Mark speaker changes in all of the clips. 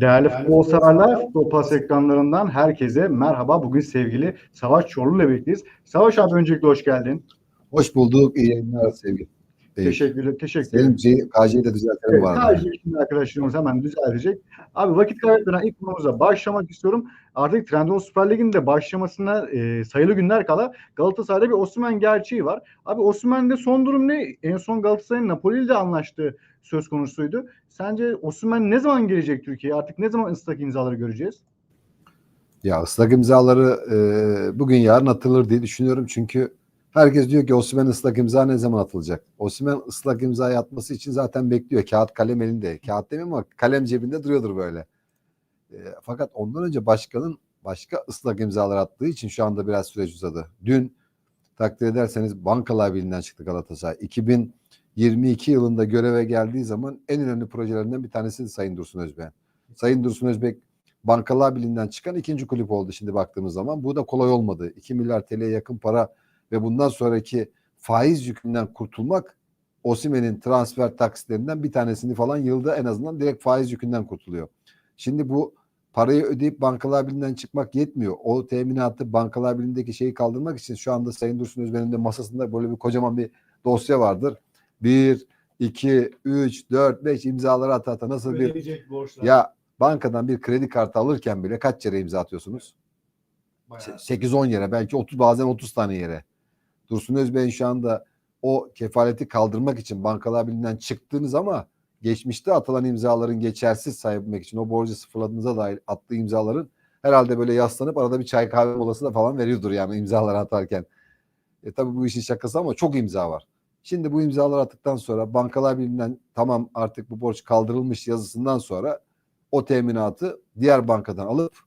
Speaker 1: Değerli futbol severler, Futbol Pas ekranlarından herkese merhaba. Bugün sevgili Savaş Çorlu ile birlikteyiz. Savaş abi öncelikle hoş geldin.
Speaker 2: Hoş bulduk. İyi yayınlar sevgili. Ee,
Speaker 1: Teşekkür, teşekkür.
Speaker 2: Senin C, KJ'yi de düzeltelim
Speaker 1: Evet,
Speaker 2: var.
Speaker 1: sadece şimdi arkadaşlarımız hemen düzeltecek. Abi vakit kaybetmeden ilk konumuza başlamak istiyorum. Artık Trendyol Süper Lig'in de başlamasına e, sayılı günler kala Galatasaray'da bir Osimhen gerçeği var. Abi Osimhen'de son durum ne? En son Galatasaray'ın Napoli ile anlaştığı söz konusuydu. Sence Osimhen ne zaman gelecek Türkiye'ye? Artık ne zaman ıslak imzaları göreceğiz?
Speaker 2: Ya ıslak imzaları e, bugün yarın atılır diye düşünüyorum. Çünkü herkes diyor ki Osimhen ıslak imza ne zaman atılacak? Osimhen ıslak imzayı atması için zaten bekliyor. Kağıt kalem elinde. Kağıt demeyeyim ama kalem cebinde duruyordur böyle. E, fakat ondan önce başkanın başka ıslak imzalar attığı için şu anda biraz süreç uzadı. Dün takdir ederseniz Bankalar Birliği'nden çıktı Galatasaray. 2022 yılında göreve geldiği zaman en önemli projelerinden bir tanesi Sayın Dursun Özbek. Sayın Dursun Özbek Bankalar Birliği'nden çıkan ikinci kulüp oldu şimdi baktığımız zaman. Bu da kolay olmadı. 2 milyar TL'ye yakın para ve bundan sonraki faiz yükünden kurtulmak Osimen'in transfer taksitlerinden bir tanesini falan yılda en azından direkt faiz yükünden kurtuluyor. Şimdi bu parayı ödeyip Bankalar Birliği'nden çıkmak yetmiyor. O teminatı Bankalar Birliği'ndeki şeyi kaldırmak için şu anda Sayın Dursun Özben'in de masasında böyle bir kocaman bir dosya vardır. Bir, iki, üç, dört, beş imzaları ata ata nasıl bir
Speaker 3: borçlar.
Speaker 2: ya bankadan bir kredi kartı alırken bile kaç yere imza atıyorsunuz?
Speaker 3: Bayağı.
Speaker 2: 8-10 yere belki 30 bazen 30 tane yere. Dursun Özbey'in şu anda o kefaleti kaldırmak için bankalar birliğinden çıktığınız ama geçmişte atılan imzaların geçersiz sayabilmek için o borcu sıfırladığınıza dair attığı imzaların herhalde böyle yaslanıp arada bir çay kahve molası da falan veriyordur yani imzaları atarken. E tabii bu işin şakası ama çok imza var. Şimdi bu imzalar attıktan sonra bankalar birliğinden tamam artık bu borç kaldırılmış yazısından sonra o teminatı diğer bankadan alıp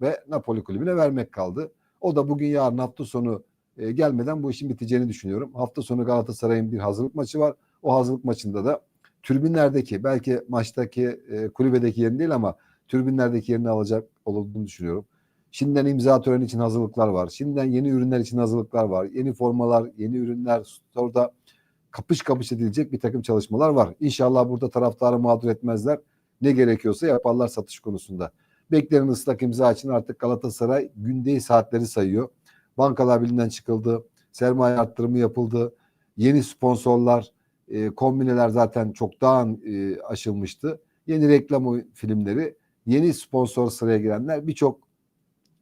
Speaker 2: ve Napoli kulübüne vermek kaldı. O da bugün yarın hafta sonu e, gelmeden bu işin biteceğini düşünüyorum. Hafta sonu Galatasaray'ın bir hazırlık maçı var. O hazırlık maçında da tribünlerdeki belki maçtaki e, kulübedeki yerini değil ama tribünlerdeki yerini alacak olduğunu düşünüyorum. Şimdiden imza töreni için hazırlıklar var. Şimdiden yeni ürünler için hazırlıklar var. Yeni formalar, yeni ürünler orada kapış kapış edilecek bir takım çalışmalar var. İnşallah burada taraftarı mağdur etmezler. Ne gerekiyorsa yaparlar satış konusunda. Beklerin ıslak imza için artık Galatasaray gündeyi saatleri sayıyor. Bankalar Birliği'nden çıkıldı. Sermaye arttırımı yapıldı. Yeni sponsorlar, e, kombineler zaten çoktan e, aşılmıştı. Yeni reklam filmleri, yeni sponsor sıraya girenler birçok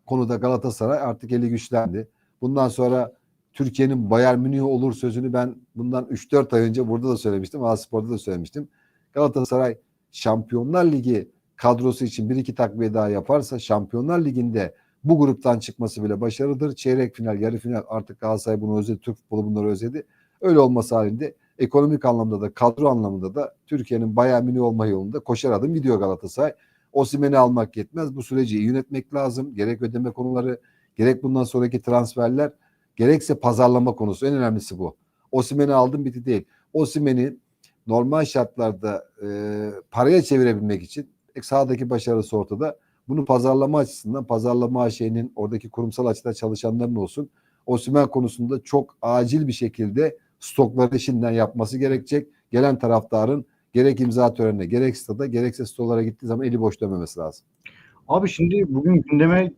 Speaker 2: konuda Galatasaray artık eli güçlendi. Bundan sonra Türkiye'nin Bayern Münih olur sözünü ben bundan 3-4 ay önce burada da söylemiştim. A-Spor'da da söylemiştim. Galatasaray Şampiyonlar Ligi kadrosu için bir iki takviye daha yaparsa Şampiyonlar Ligi'nde bu gruptan çıkması bile başarıdır. Çeyrek final, yarı final artık Galatasaray bunu özledi. Türk futbolu bunları özledi. Öyle olması halinde ekonomik anlamda da kadro anlamında da Türkiye'nin Bayern Münih olma yolunda koşar adım gidiyor Galatasaray. Osimhen'i almak yetmez. Bu süreci iyi yönetmek lazım. Gerek ödeme konuları, gerek bundan sonraki transferler, gerekse pazarlama konusu. En önemlisi bu. Osimhen'i aldım bitti değil. Osimhen'i normal şartlarda e, paraya çevirebilmek için e, sahadaki başarısı ortada. Bunu pazarlama açısından, pazarlama şeyinin oradaki kurumsal açıda çalışanların olsun. Osimhen konusunda çok acil bir şekilde stokları şimdiden yapması gerekecek. Gelen taraftarın gerek imza törenine, gerek stada, gerekse stolara gittiği zaman eli boş dönmemesi lazım.
Speaker 1: Abi şimdi bugün gündeme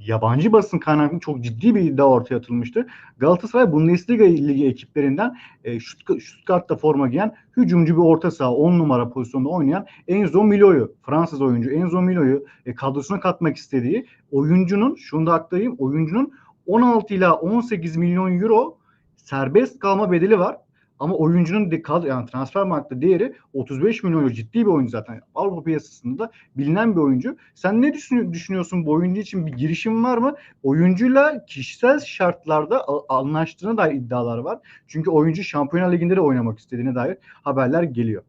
Speaker 1: yabancı basın kaynaklı çok ciddi bir iddia ortaya atılmıştı. Galatasaray Bundesliga ligi ekiplerinden e, Stuttgart- Stuttgart'ta forma giyen hücumcu bir orta saha 10 numara pozisyonda oynayan Enzo Milo'yu Fransız oyuncu Enzo Milo'yu e, kadrosuna katmak istediği oyuncunun şunu da aktarayım oyuncunun 16 ila 18 milyon euro serbest kalma bedeli var. Ama oyuncunun de, kadro, yani transfer markta değeri 35 milyon euro ciddi bir oyuncu zaten. Avrupa piyasasında bilinen bir oyuncu. Sen ne düşün- düşünüyorsun bu oyuncu için bir girişim var mı? Oyuncuyla kişisel şartlarda anlaştığına dair iddialar var. Çünkü oyuncu Şampiyonlar Ligi'nde de oynamak istediğine dair haberler geliyor.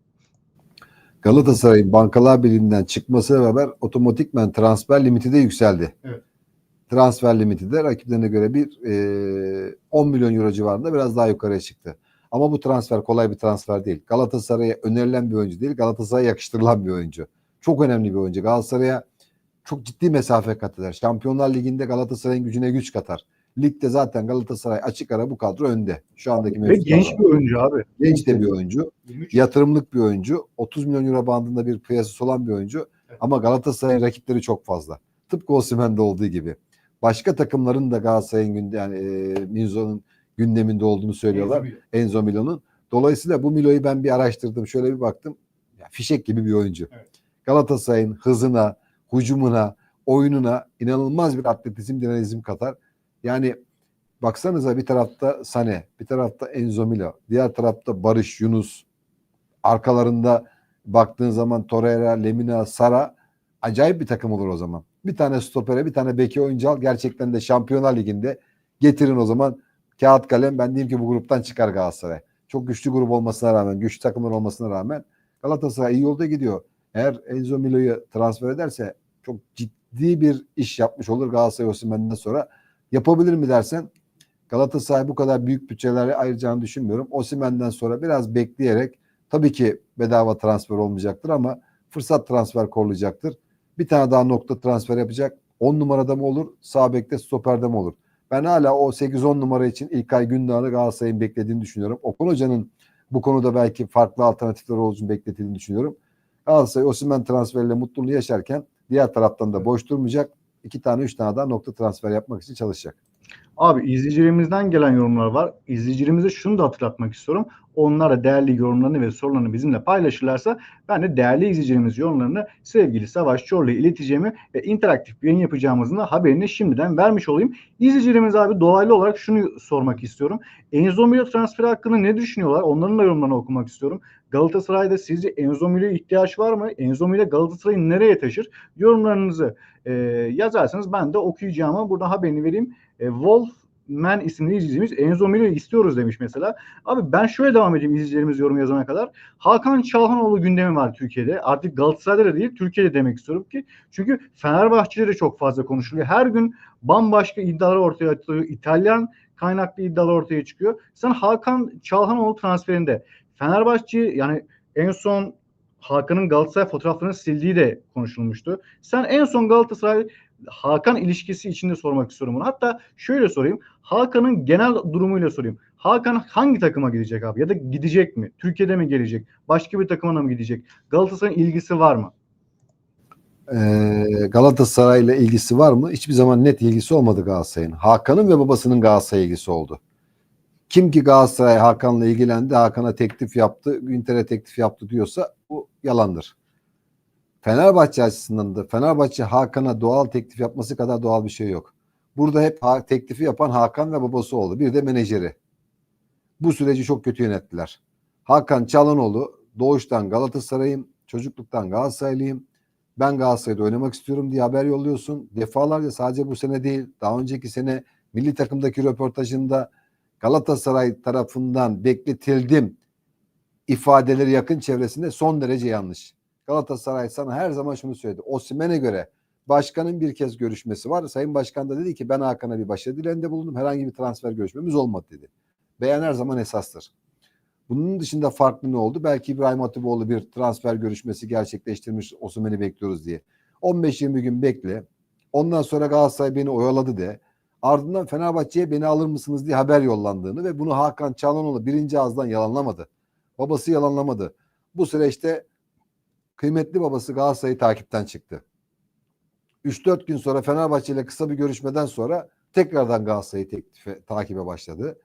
Speaker 2: Galatasaray'ın Bankalar Birliği'nden çıkmasıyla beraber otomatikmen transfer limiti de yükseldi.
Speaker 1: Evet.
Speaker 2: Transfer limiti de rakiplerine göre bir e, 10 milyon euro civarında biraz daha yukarıya çıktı. Ama bu transfer kolay bir transfer değil. Galatasaray'a önerilen bir oyuncu değil, Galatasaray'a yakıştırılan bir oyuncu. Çok önemli bir oyuncu. Galatasaray'a çok ciddi mesafe kat eder. Şampiyonlar Ligi'nde Galatasaray'ın gücüne güç katar. Ligde zaten Galatasaray açık ara bu kadro önde. Şu andaki
Speaker 1: Ve genç bir oyuncu abi.
Speaker 2: genç de bir oyuncu.
Speaker 3: 23
Speaker 2: Yatırımlık bir oyuncu. 30 milyon euro bandında bir piyasası olan bir oyuncu. Ama Galatasaray'ın rakipleri çok fazla. Tıpkı Osimhen'de olduğu gibi. Başka takımların da Galatasaray'ın günde yani e, Minzo'nun gündeminde olduğunu söylüyorlar. Enzo Milo'nun. Dolayısıyla bu Milo'yu ben bir araştırdım. Şöyle bir baktım. Ya, fişek gibi bir oyuncu.
Speaker 1: Evet.
Speaker 2: Galatasaray'ın hızına, hücumuna, oyununa inanılmaz bir atletizm, dinamizm katar. Yani baksanıza bir tarafta Sane, bir tarafta Enzo Milo, diğer tarafta Barış, Yunus, arkalarında baktığın zaman Torreira, Lemina, Sara acayip bir takım olur o zaman. Bir tane stopere, bir tane beki oyuncu al. Gerçekten de Şampiyonlar Ligi'nde getirin o zaman kağıt kalem. Ben diyeyim ki bu gruptan çıkar Galatasaray. Çok güçlü grup olmasına rağmen, güçlü takımlar olmasına rağmen Galatasaray iyi yolda gidiyor. Eğer Enzo Milo'yu transfer ederse çok ciddi bir iş yapmış olur Galatasaray Osimhen'den sonra. Yapabilir mi dersen Galatasaray bu kadar büyük bütçelerle ayıracağını düşünmüyorum. Osimhen'den sonra biraz bekleyerek tabii ki bedava transfer olmayacaktır ama fırsat transfer korulacaktır. Bir tane daha nokta transfer yapacak. 10 numarada mı olur? Sağ bekte stoperde mi olur? Ben hala o 8-10 numara için İlkay Gündoğan'ı Galatasaray'ın beklediğini düşünüyorum. Okan Hoca'nın bu konuda belki farklı alternatifler olduğunu beklediğini düşünüyorum. Galatasaray Osimhen transferiyle mutluluğu yaşarken diğer taraftan da boş durmayacak. İki tane, üç tane daha nokta transfer yapmak için çalışacak.
Speaker 1: Abi izleyicilerimizden gelen yorumlar var. İzleyicilerimize şunu da hatırlatmak istiyorum. Onlar da değerli yorumlarını ve sorularını bizimle paylaşırlarsa ben de değerli izleyicilerimiz yorumlarını sevgili Savaş Çorlu'ya ileteceğimi ve interaktif bir yayın yapacağımızın da haberini şimdiden vermiş olayım. İzleyicilerimiz abi dolaylı olarak şunu sormak istiyorum. Enzo Milo transferi hakkında ne düşünüyorlar? Onların da yorumlarını okumak istiyorum. Galatasaray'da sizce Enzo Milo'ya ihtiyaç var mı? Enzo Milo Galatasaray'ı nereye taşır? Yorumlarınızı e, yazarsanız ben de okuyacağıma buradan haberini vereyim. E, Wolf Man isimli izleyicimiz Enzo Milo'yu istiyoruz demiş mesela. Abi ben şöyle devam edeyim izleyicilerimiz yorum yazana kadar. Hakan Çalhanoğlu gündemi var Türkiye'de. Artık Galatasaray'da da değil Türkiye'de demek istiyorum ki. Çünkü Fenerbahçe'de de çok fazla konuşuluyor. Her gün bambaşka iddialar ortaya atılıyor. İtalyan kaynaklı iddialar ortaya çıkıyor. Sen Hakan Çalhanoğlu transferinde Fenerbahçe yani en son Hakan'ın Galatasaray fotoğraflarını sildiği de konuşulmuştu. Sen en son Galatasaray Hakan ilişkisi içinde sormak istiyorum bunu. Hatta şöyle sorayım. Hakan'ın genel durumuyla sorayım. Hakan hangi takıma gidecek abi? Ya da gidecek mi? Türkiye'de mi gelecek? Başka bir takıma mı gidecek? Galatasaray'ın ilgisi var mı?
Speaker 2: Ee, Galatasaray'la ilgisi var mı? Hiçbir zaman net ilgisi olmadı Galatasaray'ın. Hakan'ın ve babasının Galatasaray'a ilgisi oldu. Kim ki Galatasaray Hakan'la ilgilendi, Hakan'a teklif yaptı, Günter'e teklif yaptı diyorsa bu yalandır. Fenerbahçe açısından da Fenerbahçe Hakan'a doğal teklif yapması kadar doğal bir şey yok. Burada hep teklifi yapan Hakan ve babası oldu. Bir de menajeri. Bu süreci çok kötü yönettiler. Hakan Çalhanoğlu doğuştan Galatasaray'ım, çocukluktan Galatasaraylıyım. Ben Galatasaray'da oynamak istiyorum diye haber yolluyorsun. Defalarca sadece bu sene değil, daha önceki sene milli takımdaki röportajında Galatasaray tarafından bekletildim ifadeleri yakın çevresinde son derece yanlış. Galatasaray sana her zaman şunu söyledi. Osimhen'e göre başkanın bir kez görüşmesi var. Sayın Başkan da dedi ki ben Hakan'a bir başarı dileğinde bulundum. Herhangi bir transfer görüşmemiz olmadı dedi. Beyan her zaman esastır. Bunun dışında farklı ne oldu? Belki İbrahim Hatipoğlu bir transfer görüşmesi gerçekleştirmiş Osimhen'i bekliyoruz diye. 15-20 gün bekle. Ondan sonra Galatasaray beni oyaladı de. Ardından Fenerbahçe'ye beni alır mısınız diye haber yollandığını ve bunu Hakan Çalhanoğlu birinci ağızdan yalanlamadı. Babası yalanlamadı. Bu süreçte kıymetli babası Galatasaray'ı takipten çıktı. 3-4 gün sonra Fenerbahçe ile kısa bir görüşmeden sonra tekrardan Galatasaray'ı teklife, takibe başladı.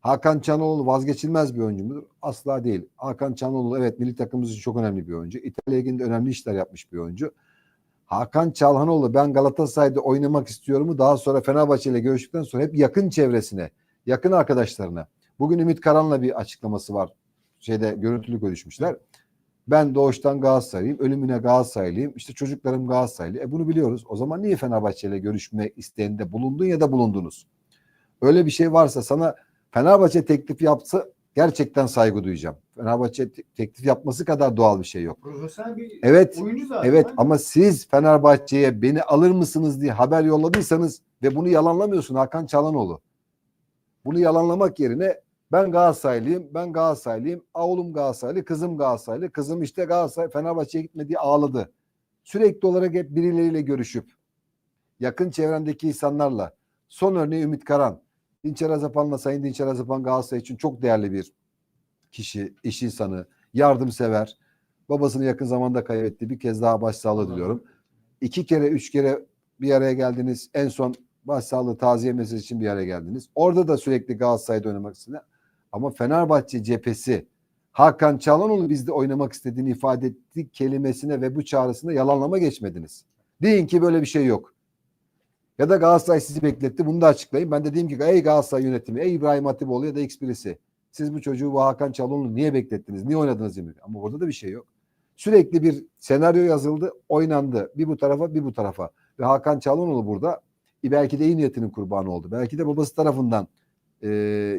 Speaker 2: Hakan Çanoğlu vazgeçilmez bir oyuncu mudur? Asla değil. Hakan Çanoğlu evet milli takımımız için çok önemli bir oyuncu. İtalya Ligi'nde önemli işler yapmış bir oyuncu. Hakan Çalhanoğlu ben Galatasaray'da oynamak istiyorumu daha sonra Fenerbahçe ile görüştükten sonra hep yakın çevresine, yakın arkadaşlarına. Bugün Ümit Karan'la bir açıklaması var. Şeyde görüntülü görüşmüşler. Ben doğuştan Galatasaraylıyım, ölümüne Galatasaraylıyım. İşte çocuklarım Galatasaraylı. E bunu biliyoruz. O zaman niye Fenerbahçe ile görüşme isteğinde bulundun ya da bulundunuz? Öyle bir şey varsa sana Fenerbahçe teklif yapsa gerçekten saygı duyacağım. Fenerbahçe te- teklif yapması kadar doğal bir şey yok.
Speaker 1: Profesyonel bir
Speaker 2: Evet,
Speaker 1: oyuncu zaten.
Speaker 2: Evet ama siz Fenerbahçe'ye beni alır mısınız diye haber yolladıysanız ve bunu yalanlamıyorsun Hakan Çalhanoğlu. Bunu yalanlamak yerine ben Galatasaraylıyım, ben Galatasaraylıyım, oğlum Galatasaraylı, kızım Galatasaraylı, kızım işte Galatasaray Fenerbahçe'ye gitme diye ağladı. Sürekli olarak hep birileriyle görüşüp yakın çevrendeki insanlarla son örneği Ümit Karan. Dinçer Azapan'la Sayın Dinçer Azapan Galatasaray için çok değerli bir kişi, iş insanı, yardımsever. Babasını yakın zamanda kaybetti. Bir kez daha başsağlığı diliyorum. İki kere, üç kere bir araya geldiniz. En son başsağlığı taziye mesajı için bir araya geldiniz. Orada da sürekli Galatasaray'da oynamak istedi. Ama Fenerbahçe cephesi Hakan Çalhanoğlu bizde oynamak istediğini ifade etti kelimesine ve bu çağrısına yalanlama geçmediniz. Deyin ki böyle bir şey yok. Ya da Galatasaray sizi bekletti. Bunu da açıklayın. Ben de diyeyim ki ey Galatasaray yönetimi, ey İbrahim Hatipoğlu ya da X birisi. Siz bu çocuğu bu Hakan Çalhanoğlu niye beklettiniz? Niye oynadınız diye. Ama orada da bir şey yok. Sürekli bir senaryo yazıldı, oynandı. Bir bu tarafa, bir bu tarafa. Ve Hakan Çalhanoğlu burada belki de iyi niyetinin kurbanı oldu. Belki de babası tarafından e,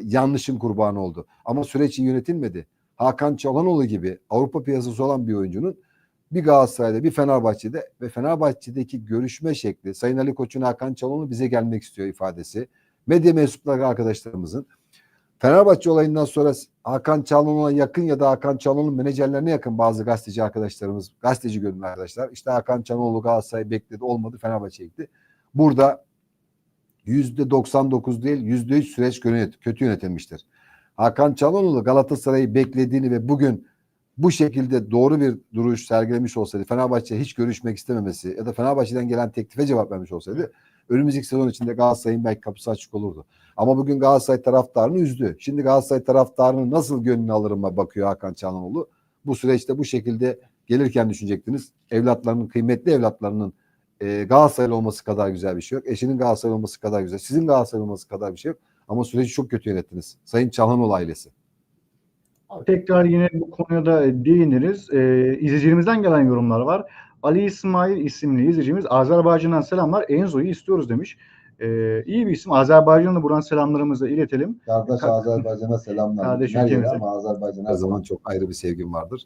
Speaker 2: yanlışın kurbanı oldu. Ama süreç iyi yönetilmedi. Hakan Çalhanoğlu gibi Avrupa piyasası olan bir oyuncunun bir Galatasaray'da bir Fenerbahçe'de ve Fenerbahçe'deki görüşme şekli Sayın Ali Koç'un Hakan Çalhanoğlu bize gelmek istiyor ifadesi. Medya mensupları arkadaşlarımızın Fenerbahçe olayından sonra Hakan Çalhanoğlu'na yakın ya da Hakan Çalhanoğlu'nun menajerlerine yakın bazı gazeteci arkadaşlarımız, gazeteci gönüllü arkadaşlar. İşte Hakan Çalhanoğlu Galatasaray bekledi olmadı Fenerbahçe'ye gitti. Burada 99 değil yüzde üç süreç yönet- kötü yönetilmiştir. Hakan Çalhanoğlu Galatasaray'ı beklediğini ve bugün bu şekilde doğru bir duruş sergilemiş olsaydı Fenerbahçe hiç görüşmek istememesi ya da Fenerbahçe'den gelen teklife cevap vermiş olsaydı önümüzdeki sezon içinde Galatasaray'ın belki kapısı açık olurdu. Ama bugün Galatasaray taraftarını üzdü. Şimdi Galatasaray taraftarını nasıl gönlünü alırıma bakıyor Hakan Çalhanoğlu. Bu süreçte bu şekilde gelirken düşünecektiniz. Evlatlarının, kıymetli evlatlarının e, Galatasaraylı olması kadar güzel bir şey yok. Eşinin Galatasaraylı olması kadar güzel. Sizin Galatasaraylı olması kadar bir şey yok. Ama süreci çok kötü yönettiniz. Sayın Çalhanoğlu ailesi.
Speaker 1: Tekrar yine bu konuya da değiniriz. Ee, izleyicilerimizden gelen yorumlar var. Ali İsmail isimli izleyicimiz Azerbaycan'dan selamlar. Enzo'yu istiyoruz demiş. Ee, iyi bir isim. Azerbaycan'a buradan selamlarımızı iletelim.
Speaker 2: Kardeş
Speaker 1: Ka-
Speaker 2: Azerbaycan'a selamlar.
Speaker 1: Kardeş
Speaker 2: Her yere
Speaker 1: ülkemize.
Speaker 2: ama Azerbaycan'a her zaman çok ayrı bir sevgim vardır.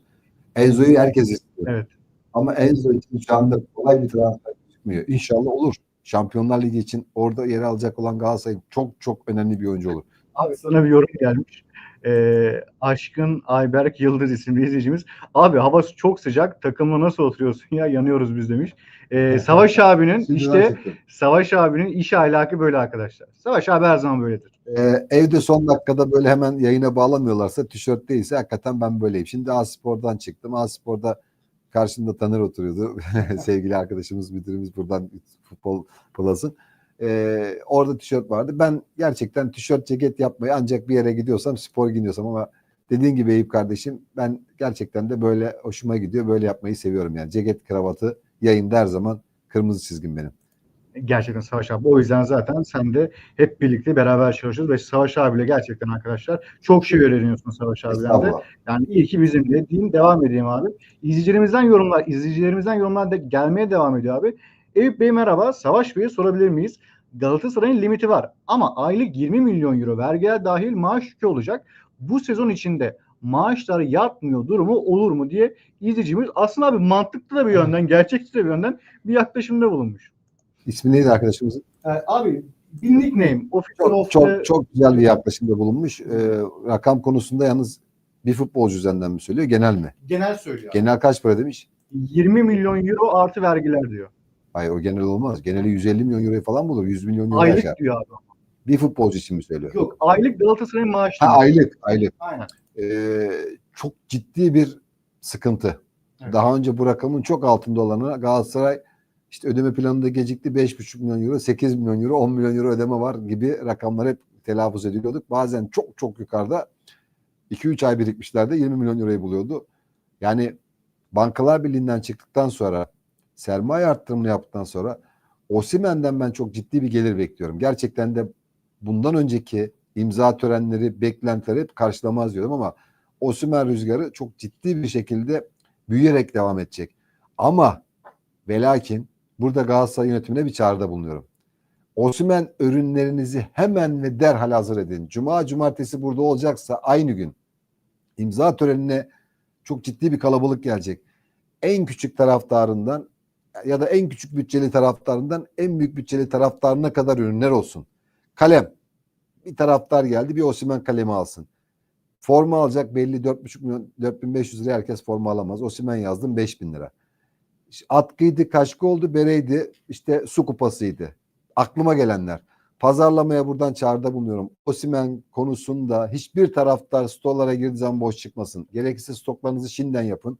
Speaker 2: Enzo'yu herkes istiyor.
Speaker 1: Evet.
Speaker 2: Ama Enzo için şu anda kolay bir transfer çıkmıyor. İnşallah olur. Şampiyonlar Ligi için orada yer alacak olan Galatasaray çok çok önemli bir oyuncu olur.
Speaker 1: Abi sana bir yorum gelmiş. Ee, Aşkın Ayberk Yıldız isimli izleyicimiz. Abi havası çok sıcak. Takımla nasıl oturuyorsun ya? Yanıyoruz biz demiş. Ee, Savaş abinin
Speaker 2: Şimdiden
Speaker 1: işte. Savaş abinin iş ahlakı böyle arkadaşlar. Savaş abi her zaman böyledir.
Speaker 2: Ee, evde son dakikada böyle hemen yayına bağlamıyorlarsa tişört değilse hakikaten ben böyleyim. Şimdi A-Spor'dan çıktım. A-Spor'da karşımda Taner oturuyordu. Sevgili arkadaşımız, müdürümüz buradan futbol plus'ın. Ee, orada tişört vardı. Ben gerçekten tişört ceket yapmayı ancak bir yere gidiyorsam spor giyiniyorsam ama dediğin gibi Eyüp kardeşim ben gerçekten de böyle hoşuma gidiyor. Böyle yapmayı seviyorum yani. Ceket kravatı yayında her zaman kırmızı çizgim benim.
Speaker 1: Gerçekten Savaş abi. O yüzden zaten sen de hep birlikte beraber çalışıyoruz ve Savaş abiyle gerçekten arkadaşlar çok şey öğreniyorsun Savaş abiden de. Yani iyi ki bizimle diyeyim devam edeyim abi. İzleyicilerimizden yorumlar, izleyicilerimizden yorumlar da gelmeye devam ediyor abi. Eyüp Bey merhaba. Savaş Bey'e sorabilir miyiz? Galatasaray'ın limiti var ama aylık 20 milyon euro vergiler dahil maaş yükü olacak. Bu sezon içinde maaşları yatmıyor durumu olur mu diye izleyicimiz aslında abi mantıklı da bir yönden, gerçekçi de bir yönden bir yaklaşımda bulunmuş.
Speaker 2: İsmi neydi arkadaşımızın?
Speaker 1: Ee, abi bir nickname, official
Speaker 2: Çok,
Speaker 1: of
Speaker 2: çok,
Speaker 1: the-
Speaker 2: çok güzel bir yaklaşımda bulunmuş. Ee, rakam konusunda yalnız bir futbolcu üzerinden mi söylüyor, genel mi?
Speaker 1: genel söylüyor.
Speaker 2: Genel kaç para demiş?
Speaker 1: 20 milyon euro artı vergiler diyor.
Speaker 2: Hayır o genel olmaz. Geneli 150 milyon euroyu falan bulur. 100 milyon euro
Speaker 1: Aylık
Speaker 2: aşar.
Speaker 1: diyor abi.
Speaker 2: Bir futbolcu için mi söylüyor?
Speaker 1: Yok aylık Galatasaray'ın maaşı.
Speaker 2: Ha, aylık, aylık.
Speaker 1: Aynen.
Speaker 2: Ee, çok ciddi bir sıkıntı.
Speaker 1: Evet.
Speaker 2: Daha önce bu rakamın çok altında olanı Galatasaray işte ödeme planında gecikti 5,5 milyon euro, 8 milyon euro, 10 milyon euro ödeme var gibi rakamlar hep telaffuz ediliyorduk. Bazen çok çok yukarıda 2-3 ay birikmişlerde 20 milyon euroyu buluyordu. Yani Bankalar Birliği'nden çıktıktan sonra sermaye arttırımını yaptıktan sonra Osimen'den ben çok ciddi bir gelir bekliyorum. Gerçekten de bundan önceki imza törenleri, beklentileri hep karşılamaz diyordum ama Osimhen rüzgarı çok ciddi bir şekilde büyüyerek devam edecek. Ama ve lakin burada Galatasaray yönetimine bir çağrıda bulunuyorum. Osimhen ürünlerinizi hemen ve derhal hazır edin. Cuma, cumartesi burada olacaksa aynı gün imza törenine çok ciddi bir kalabalık gelecek. En küçük taraftarından ya da en küçük bütçeli taraftarından en büyük bütçeli taraftarına kadar ürünler olsun. Kalem. Bir taraftar geldi bir Osimhen kalemi alsın. Forma alacak belli 4,5 milyon 4500 liraya herkes forma alamaz. Osimhen yazdım 5000 lira. Atkıydı, kaşkı oldu, bereydi, işte su kupasıydı. Aklıma gelenler. Pazarlamaya buradan çağrıda bulunuyorum. Osimhen konusunda hiçbir taraftar stoklara girdiği zaman boş çıkmasın. Gerekirse stoklarınızı şimdiden yapın.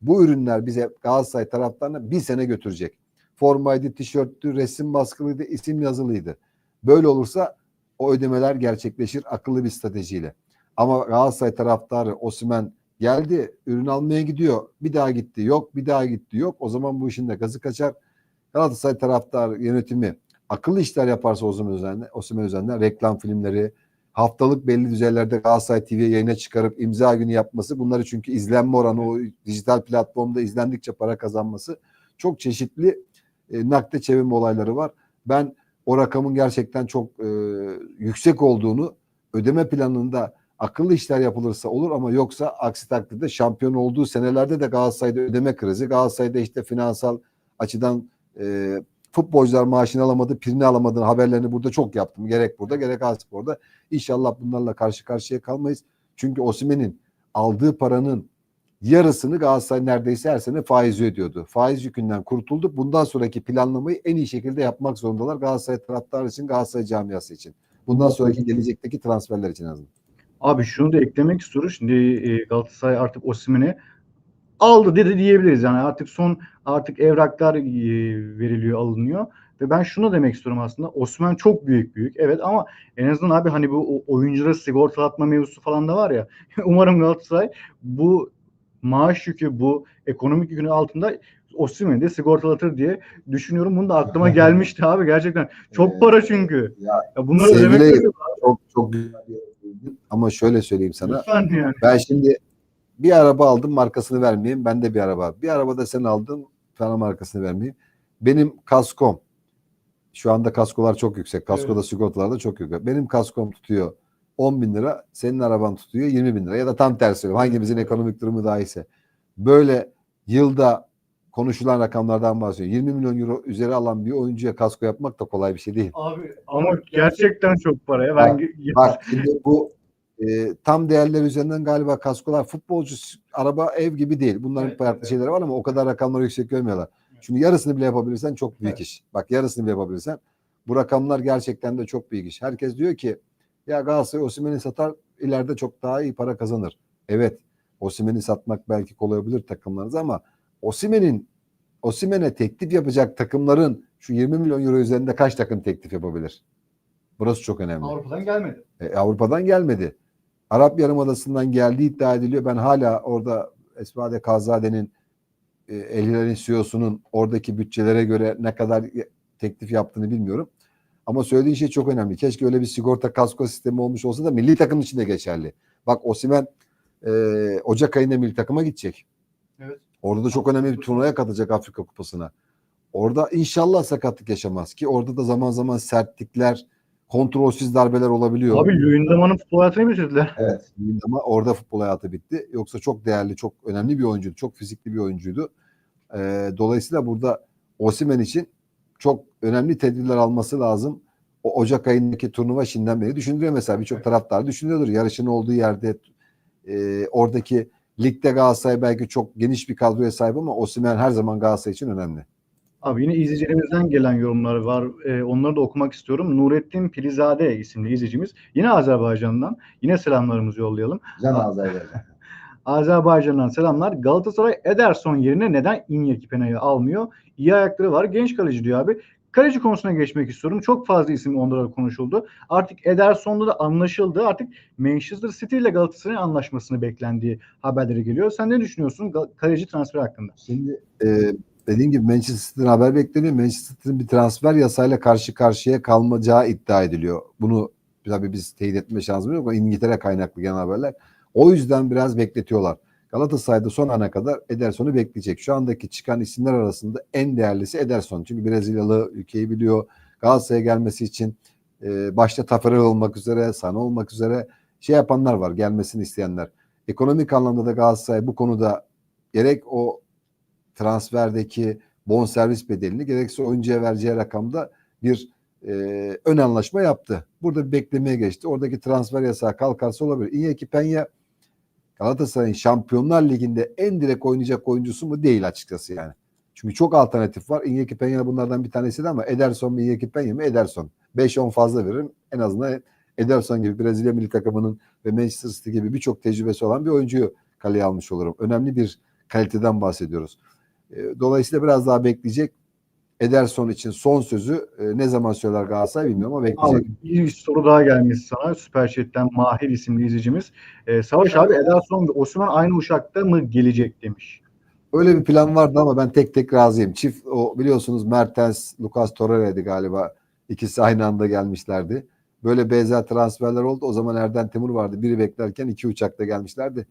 Speaker 2: Bu ürünler bize Galatasaray taraftarına bir sene götürecek. Formaydı, tişörttü, resim baskılıydı, isim yazılıydı. Böyle olursa o ödemeler gerçekleşir akıllı bir stratejiyle. Ama Galatasaray taraftarı Osimen geldi, ürün almaya gidiyor. Bir daha gitti, yok, bir daha gitti, yok. O zaman bu işin de gazı kaçar. Galatasaray taraftar yönetimi akıllı işler yaparsa Osimhen üzerine, Osimhen üzerinden reklam filmleri, haftalık belli düzeylerde Galatasaray TV'ye yayına çıkarıp imza günü yapması bunları çünkü izlenme oranı o dijital platformda izlendikçe para kazanması çok çeşitli e, nakde çevirme olayları var. Ben o rakamın gerçekten çok e, yüksek olduğunu ödeme planında akıllı işler yapılırsa olur ama yoksa aksi takdirde şampiyon olduğu senelerde de Galatasaray'da ödeme krizi, Galatasaray'da işte finansal açıdan e, futbolcular maaşını alamadı, prini alamadığını haberlerini burada çok yaptım. Gerek burada gerek Aspor'da. İnşallah bunlarla karşı karşıya kalmayız. Çünkü Osimhen'in aldığı paranın yarısını Galatasaray neredeyse her sene faiz ödüyordu. Faiz yükünden kurtulduk. Bundan sonraki planlamayı en iyi şekilde yapmak zorundalar. Galatasaray taraftarı için, Galatasaray camiası için. Bundan sonraki gelecekteki transferler için azından.
Speaker 1: Abi şunu da eklemek istiyorum. Şimdi e, Galatasaray artık Osimhen'i aldı dedi diyebiliriz. Yani artık son artık evraklar e, veriliyor, alınıyor. Ve ben şunu demek istiyorum aslında. Osman çok büyük büyük. Evet ama en azından abi hani bu oyunculara sigortalatma mevzusu falan da var ya. Umarım Galatasaray bu maaş yükü, bu ekonomik yükünün altında Osimhen'i de sigortalatır diye düşünüyorum. Bunu da aklıma gelmişti abi gerçekten. Çok para çünkü.
Speaker 2: Ya,
Speaker 1: Ya bunları ödemek
Speaker 2: çok çok güzel Ama şöyle söyleyeyim sana.
Speaker 1: Lütfen yani.
Speaker 2: Ben şimdi bir araba aldım markasını vermeyeyim. Ben de bir araba. Bir araba da sen aldın falan markasını vermeyeyim. Benim kaskom şu anda kaskolar çok yüksek. Kaskoda
Speaker 1: Evet.
Speaker 2: sigortalar da çok yüksek. Benim kaskom tutuyor 10 bin lira. Senin araban tutuyor 20 bin lira. Ya da tam tersi. Hangimizin ekonomik durumu daha iyiyse. Böyle yılda konuşulan rakamlardan bahsediyor. 20 milyon euro üzeri alan bir oyuncuya kasko yapmak da kolay bir şey değil.
Speaker 1: Abi ama gerçekten çok para ya. Ben
Speaker 2: Bak şimdi bu e, tam değerler üzerinden galiba kaskolar futbolcu araba ev gibi değil. Bunların
Speaker 1: Evet,
Speaker 2: farklı
Speaker 1: evet.
Speaker 2: şeyleri var ama o kadar rakamları yüksek görmüyorlar. Şimdi yarısını bile yapabilirsen çok büyük iş. Bak yarısını bile yapabilirsen bu rakamlar gerçekten de çok büyük iş. Herkes diyor ki ya Galatasaray Osimhen'i satar ileride çok daha iyi para kazanır. Evet Osimhen'i satmak belki kolay olabilir takımlarınız ama Osimhen'in Osimhen'e teklif yapacak takımların şu 20 milyon euro üzerinde kaç takım teklif yapabilir? Burası çok önemli.
Speaker 1: Avrupa'dan gelmedi.
Speaker 2: E, Avrupa'dan gelmedi. Arap Yarımadası'ndan geldiği iddia ediliyor. Ben hala orada Esvade Kazade'nin e, El Hilal'in CEO'sunun oradaki bütçelere göre ne kadar teklif yaptığını bilmiyorum. Ama söylediğin şey çok önemli. Keşke öyle bir sigorta kasko sistemi olmuş olsa da milli takım için de geçerli. Bak Osimhen e, Ocak ayında milli takıma gidecek.
Speaker 1: Evet.
Speaker 2: Orada da çok önemli bir turnuvaya katılacak Afrika Kupası'na. Orada inşallah sakatlık yaşamaz ki orada da zaman zaman sertlikler, kontrolsüz darbeler olabiliyor.
Speaker 1: Abi Luyendama'nın futbol hayatını bitirdiler.
Speaker 2: Evet. Ama orada futbol hayatı bitti. Yoksa çok değerli, çok önemli bir oyuncuydu. Çok fizikli bir oyuncuydu. Ee, dolayısıyla burada Osimhen için çok önemli tedbirler alması lazım. O Ocak ayındaki turnuva şimdiden beri düşünülüyor mesela. Birçok taraftar düşünüyordur. Yarışın olduğu yerde e, oradaki ligde Galatasaray belki çok geniş bir kadroya sahip ama Osimhen her zaman Galatasaray için önemli.
Speaker 1: Abi yine izleyicilerimizden gelen yorumlar var. Ee, onları da okumak istiyorum. Nurettin Pilizade isimli izleyicimiz. Yine Azerbaycan'dan. Yine selamlarımızı yollayalım.
Speaker 2: Can Azerbaycan.
Speaker 1: Azerbaycan'dan selamlar. Galatasaray Ederson yerine neden Iñaki Pena'yı almıyor? İyi ayakları var. Genç kaleci diyor abi. Kaleci konusuna geçmek istiyorum. Çok fazla isim onlara konuşuldu. Artık Ederson'da da anlaşıldı. Artık Manchester City ile Galatasaray'ın anlaşmasını beklendiği haberleri geliyor. Sen ne düşünüyorsun kaleci transferi hakkında?
Speaker 2: Şimdi e, dediğim gibi Manchester City'den haber bekleniyor. Manchester City'nin bir transfer yasayla karşı karşıya kalmayacağı iddia ediliyor. Bunu tabii biz teyit etme şansımız yok ama İngiltere kaynaklı gelen haberler. O yüzden biraz bekletiyorlar. Galatasaray'da son ana kadar Ederson'u bekleyecek. Şu andaki çıkan isimler arasında en değerlisi Ederson. Çünkü Brezilyalı ülkeyi biliyor. Galatasaray'a gelmesi için e, başta Tafarel olmak üzere, Sana olmak üzere şey yapanlar var. Gelmesini isteyenler. Ekonomik anlamda da Galatasaray bu konuda gerek o transferdeki bonservis bedelini gerekse oyuncuya vereceği rakamda bir e, ön anlaşma yaptı. Burada bir beklemeye geçti. Oradaki transfer yasağı kalkarsa olabilir. Iñaki Peña Galatasaray'ın Şampiyonlar Ligi'nde en direkt oynayacak oyuncusu mu? Değil açıkçası yani. Çünkü çok alternatif var. Iñaki Peña bunlardan bir tanesiydi ama Ederson mu Iñaki Peña mi? Ederson. 5-10 fazla veririm. En azından Ederson gibi Brezilya milli takımının ve Manchester City gibi birçok tecrübesi olan bir oyuncuyu kaleye almış olurum. Önemli bir kaliteden bahsediyoruz. Dolayısıyla biraz daha bekleyecek. Ederson için son sözü e, ne zaman söyler Galatasaray bilmiyorum ama bekleyecek.
Speaker 1: Abi, bir soru daha gelmiş sana. Süper Chat'ten Mahir isimli izleyicimiz. Ee, Savaş abi Ederson ve Osimhen aynı uçakta mı gelecek demiş.
Speaker 2: Öyle bir plan vardı ama ben tek tek razıyım. Çift o biliyorsunuz Mertens, Lucas Torreira'ydı galiba. İkisi aynı anda gelmişlerdi. Böyle benzer transferler oldu. O zaman Erden Timur vardı. Biri beklerken iki uçakta gelmişlerdi.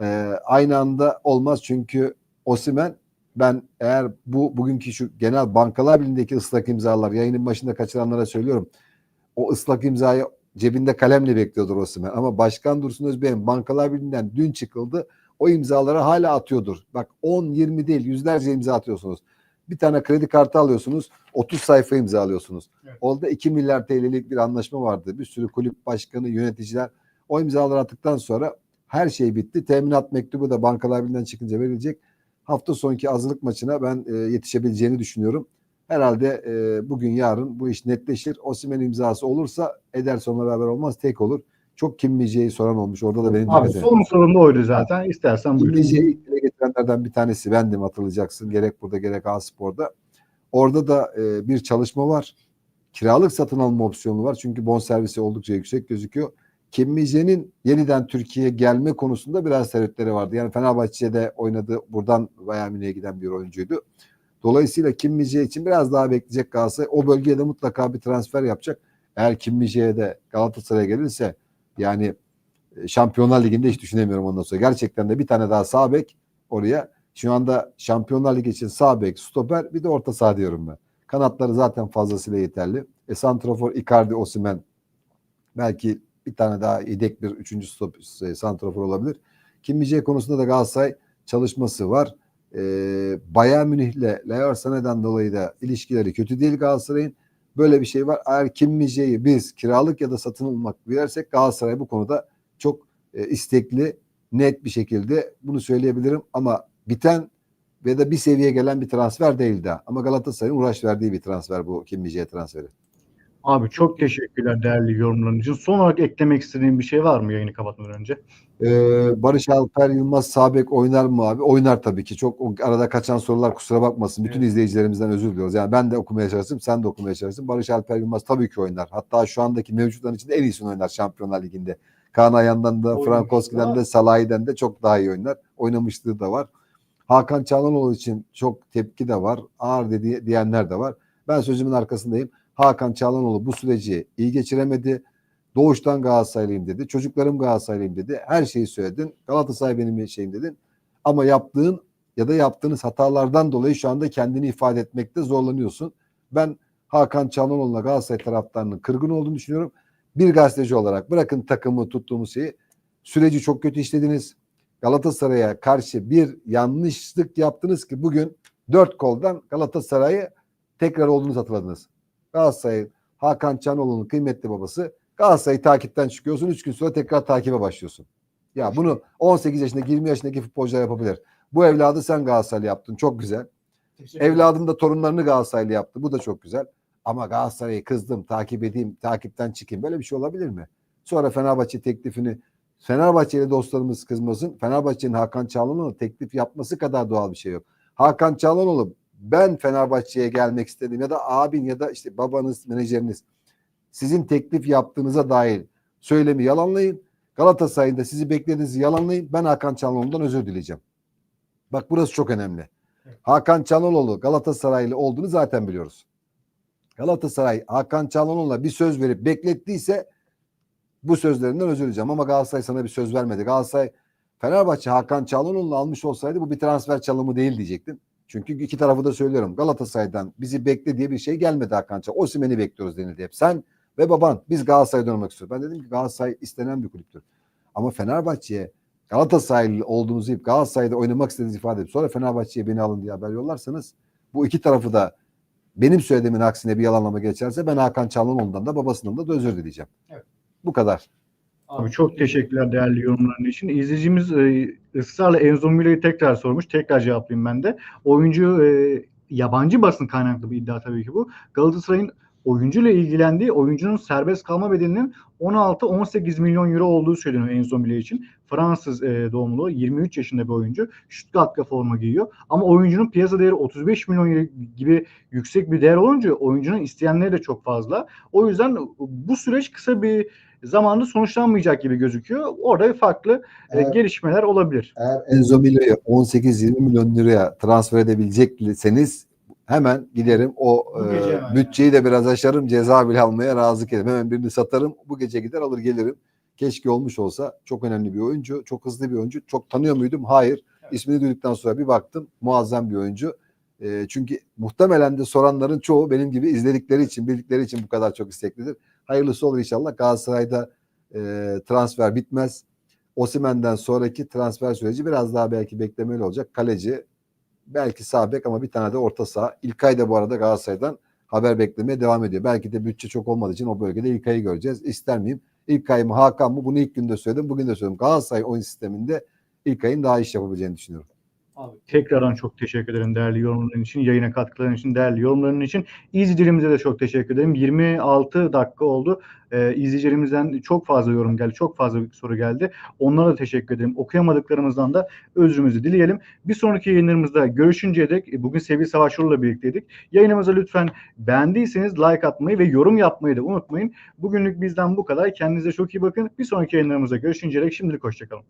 Speaker 2: Ee, aynı anda olmaz çünkü Osimhen ben eğer bu bugünkü şu genel bankalar birliğindeki ıslak imzalar yayının başında kaçıranlara söylüyorum. O ıslak imzayı cebinde kalemle bekliyordur Osimhen. Ama Başkan Dursun Özbey'in bankalar birliğinden dün çıkıldı. O imzaları hala atıyordur. Bak 10, 20 değil yüzlerce imza atıyorsunuz. Bir tane kredi kartı alıyorsunuz. 30 sayfa imza alıyorsunuz.
Speaker 1: Evet.
Speaker 2: Orada 2 milyar TL'lik bir anlaşma vardı. Bir sürü kulüp başkanı, yöneticiler o imzaları attıktan sonra her şey bitti. Teminat mektubu da bankalar birliğinden çıkınca verilecek. Hafta sonki hazırlık maçına ben e, yetişebileceğini düşünüyorum. Herhalde e, bugün yarın bu iş netleşir. Osimhen imzası olursa Ederson'la beraber olmaz tek olur. Çok Kim Mijie'yi soran olmuş. Orada da benim
Speaker 1: Abi son sorun da oydu zaten. İstersen buyur.
Speaker 2: İngilizceyi ilk dile getirenlerden bir tanesi bendim hatırlayacaksın. Gerek burada gerek A-Spor'da. Orada da e, bir çalışma var. Kiralık satın alma opsiyonu var. Çünkü bonservisi oldukça yüksek gözüküyor. Kim Min-jae'nin yeniden Türkiye'ye gelme konusunda biraz tereddütleri vardı. Yani Fenerbahçe'de oynadı. Buradan Bayern giden bir oyuncuydu. Dolayısıyla Kim Min-jae için biraz daha bekleyecek Galatasaray. O bölgeye de mutlaka bir transfer yapacak. Eğer Kim Min-jae de Galatasaray'a gelirse yani e, Şampiyonlar Ligi'nde hiç düşünemiyorum ondan sonra. Gerçekten de bir tane daha sağ bek oraya. Şu anda Şampiyonlar Ligi için sağ bek, stoper bir de orta saha diyorum ben. Kanatları zaten fazlasıyla yeterli. E Santrafor, Icardi, Osimhen belki bir tane daha yedek bir üçüncü stop, e, santrafor olabilir. Kim Min-jae konusunda da Galatasaray çalışması var. E, Bayern Münih'le Leroy Sané'den dolayı da ilişkileri kötü değil Galatasaray'ın. Böyle bir şey var. Eğer Kim Min-jae'yi biz kiralık ya da satın almak verirsek Galatasaray bu konuda çok e, istekli, net bir şekilde bunu söyleyebilirim. Ama biten ve de bir seviye gelen bir transfer değil daha. Ama Galatasaray'ın uğraş verdiği bir transfer bu Kim Min-jae transferi.
Speaker 1: Abi çok teşekkürler değerli yorumların için. Son olarak eklemek istediğin bir şey var mı yayını kapatmadan önce?
Speaker 2: Ee, Barış Alper Yılmaz Sabek oynar mı abi? Oynar tabii ki. Çok arada kaçan sorular kusura bakmasın. Bütün
Speaker 1: Evet.
Speaker 2: izleyicilerimizden özür diliyoruz. Yani ben de okumaya çalıştım, sen de okumaya çalıştın. Barış Alper Yılmaz tabii ki oynar. Hatta şu andaki mevcutların içinde en iyisini oynar Şampiyonlar Ligi'nde. Kaan Ayan'dan da, Frankowski'den de, Salahi'den de çok daha iyi oynar. Oynamışlığı da var. Hakan Çalhanoğlu için çok tepki de var. Ağır dedi, diyenler de var. Ben sözümün arkasındayım. Hakan Çalhanoğlu bu süreci iyi geçiremedi. Doğuştan Galatasaraylıyım dedi. Çocuklarım Galatasaraylıyım dedi. Her şeyi söyledin. Galatasaray benim şeyim dedin. Ama yaptığın ya da yaptığınız hatalardan dolayı şu anda kendini ifade etmekte zorlanıyorsun. Ben Hakan Çalhanoğlu'na Galatasaray taraftarının kırgın olduğunu düşünüyorum. Bir gazeteci olarak bırakın takımı tuttuğumuz şeyi. Süreci çok kötü işlediniz. Galatasaray'a karşı bir yanlışlık yaptınız ki bugün dört koldan Galatasaray'ı tekrar olduğunuzu hatırladınız. Galatasaray Hakan Çanoğlu'nun kıymetli babası Galatasaray'ı takipten çıkıyorsun. Üç gün sonra tekrar takibe başlıyorsun. Ya bunu 18 yaşındaki 20 yaşındaki futbolcular yapabilir. Bu evladı sen Galatasaraylı yaptın. Çok güzel. Evladın da torunlarını Galatasaraylı yaptı. Bu da çok güzel. Ama Galatasaray'ı kızdım, takip edeyim, takipten çıkayım. Böyle bir şey olabilir mi? Sonra Fenerbahçe teklifini Fenerbahçeli dostlarımız kızmasın. Fenerbahçe'nin Hakan Çalhanoğlu teklif yapması kadar doğal bir şey yok. Hakan Çalhanoğlu ben Fenerbahçe'ye gelmek istedim ya da abin ya da işte babanız, menajeriniz sizin teklif yaptığınıza dair söylemi yalanlayın. Galatasaray'ın da sizi beklediğinizi yalanlayın. Ben Hakan Çalhanoğlu'ndan özür dileyeceğim. Bak burası çok önemli. Hakan Çalhanoğlu Galatasaraylı olduğunu zaten biliyoruz. Galatasaray Hakan Çalhanoğlu'na bir söz verip beklettiyse bu sözlerinden özür dileyeceğim. Ama Galatasaray sana bir söz vermedi. Galatasaray Fenerbahçe Hakan Çalhanoğlu'nu almış olsaydı bu bir transfer çalımı değil diyecektim. Çünkü iki tarafı da söylüyorum. Galatasaray'dan bizi bekle diye bir şey gelmedi Hakan Çalhanoğlu. Osimhen'i bekliyoruz denildi hep. Sen ve baban biz Galatasaray'da olmak istiyoruz. Ben dedim ki Galatasaray istenen bir kulüptür. Ama Fenerbahçe'ye Galatasaraylı olduğunuzu deyip Galatasaray'da oynamak istediğinizi ifade edip sonra Fenerbahçe'ye beni alın diye haber yollarsanız bu iki tarafı da benim söylediğimin aksine bir yalanlama geçerse ben Hakan Çalhanoğlu'ndan da babasından da özür dileyeceğim.
Speaker 1: Evet.
Speaker 2: Bu kadar.
Speaker 1: Abi çok teşekkürler değerli yorumların için. İzleyicimiz e, ısrarla Enzo Miller'i tekrar sormuş. Tekrar cevaplayayım ben de. Oyuncu e, yabancı basın kaynaklı bir iddia tabii ki bu. Galatasaray'ın oyuncuyla ilgilendiği oyuncunun serbest kalma bedelinin 16-18 milyon euro olduğu söyleniyor Enzo Mile için. Fransız e, doğumlu 23 yaşında bir oyuncu. Stuttgart'ta forma giyiyor. Ama oyuncunun piyasa değeri 35 milyon euro gibi yüksek bir değer olunca oyuncunun isteyenleri de çok fazla. O yüzden bu süreç kısa bir zamanda sonuçlanmayacak gibi gözüküyor. Orada farklı e,
Speaker 2: Evet.
Speaker 1: gelişmeler olabilir.
Speaker 2: Eğer Enzo Milo'yu 18-20 milyon liraya transfer edebilecekseniz hemen giderim o
Speaker 1: Bu
Speaker 2: e,
Speaker 1: hemen
Speaker 2: bütçeyi de biraz aşarım ceza bile almaya razı ederim. Hemen birini satarım bu gece gider alır gelirim. Keşke olmuş olsa çok önemli bir oyuncu, çok hızlı bir oyuncu. Çok tanıyor muydum? Hayır. İsmini duyduktan sonra bir baktım muazzam bir oyuncu. E, çünkü muhtemelen de soranların çoğu benim gibi izledikleri için, bildikleri için bu kadar çok isteklidir. Hayırlısı olur inşallah. Galatasaray'da e, transfer bitmez. Osimhen'den sonraki transfer süreci biraz daha belki beklemeli olacak. Kaleci, belki sağ bek ama bir tane de orta saha. İlkay da bu arada Galatasaray'dan haber beklemeye devam ediyor. Belki de bütçe çok olmadığı için o bölgede İlkay'ı göreceğiz. İster miyim? İlkay mı Hakan mı? Bunu ilk günde söyledim, bugün de söyledim. Galatasaray oyun sisteminde İlkay'ın daha iş yapabileceğini düşünüyorum.
Speaker 1: Abi, tekrardan çok teşekkür ederim değerli yorumların için, yayına katkıların için, değerli yorumların için. İzleyicilerimize de çok teşekkür ederim. 26 dakika oldu. Ee, izleyicilerimizden çok fazla yorum geldi, çok fazla soru geldi. Onlara da teşekkür ederim. Okuyamadıklarımızdan da özrümüzü dileyelim. Bir sonraki yayınlarımızda görüşünceye dek e, bugün Sevgili Savaşçıoğlu'yla birlikteydik. Yayınımıza lütfen beğendiyseniz like atmayı ve yorum yapmayı da unutmayın. Bugünlük bizden bu kadar. Kendinize çok iyi bakın. Bir sonraki yayınlarımızda görüşünceye dek şimdilik hoşçakalın.